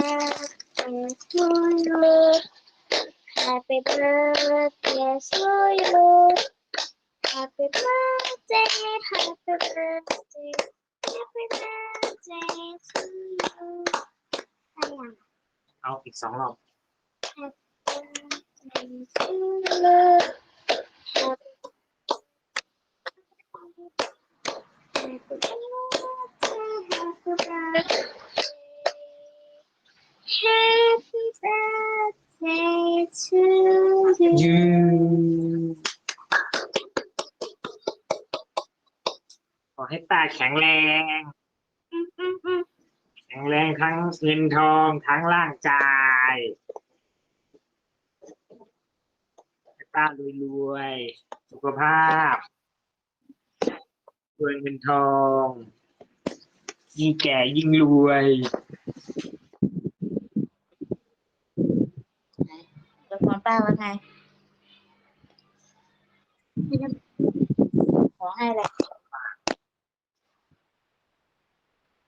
birthday to you Happy birthday to you Happy birthday Happy birthday Happy birthday to you อะไรอะเอาอีกสองรอบ birthday to you Happy Happy birthday Happy birthday Happy birthday to you ขอให้ตาแข็งแรง แข็งแรงทั้งเงินทองทั้งร่างกายให้ตารวยๆสุขภาพรวยเงินทอง ยิ่งแก่ยิ่งรวย ละคร ป้าว่าไงขอให้อะไร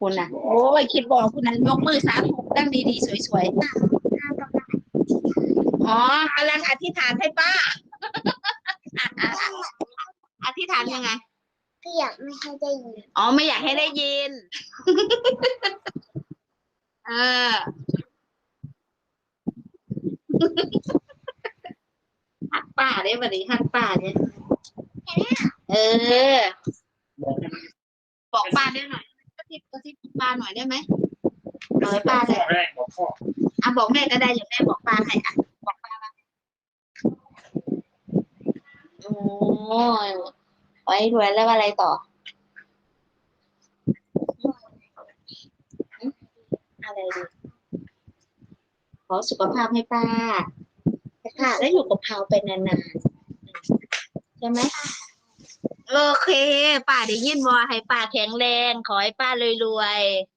คุณน่ะโอ้ยคิดบอกคุณนั้นยกมือสาธุตั้งดีๆ สวยๆอ๋อกำลังอธิษฐานให้ป้า อธิษฐานยังไงก็อยากไม่ให้ได้ยิน อ๋อ ไม่อยากให้ได้ยิน เออหักป้า ได้บัดนี้หักป้าเนี่ยเออ บอกป้าได้หน่อยกระซิบกระซิบป้าหน่อยได้ไหมเอาให้ป้าเลยแรกบอกพ่ออะบอกแม่ก็ได้เดี๋ยวแม่บอกป้าให้อะบอกป้าว่าโอ้ยไว้รวยแล้วอะไรต่ออะไรดีขอสุขภาพให้ป้า ค่ะ แล้วอยู่กับเขาไปนานๆใช่ไหมโอเค ป้าได้ยินบอให้ป้าแข็งแรง ขอให้ป้ารวยๆ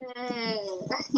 เออ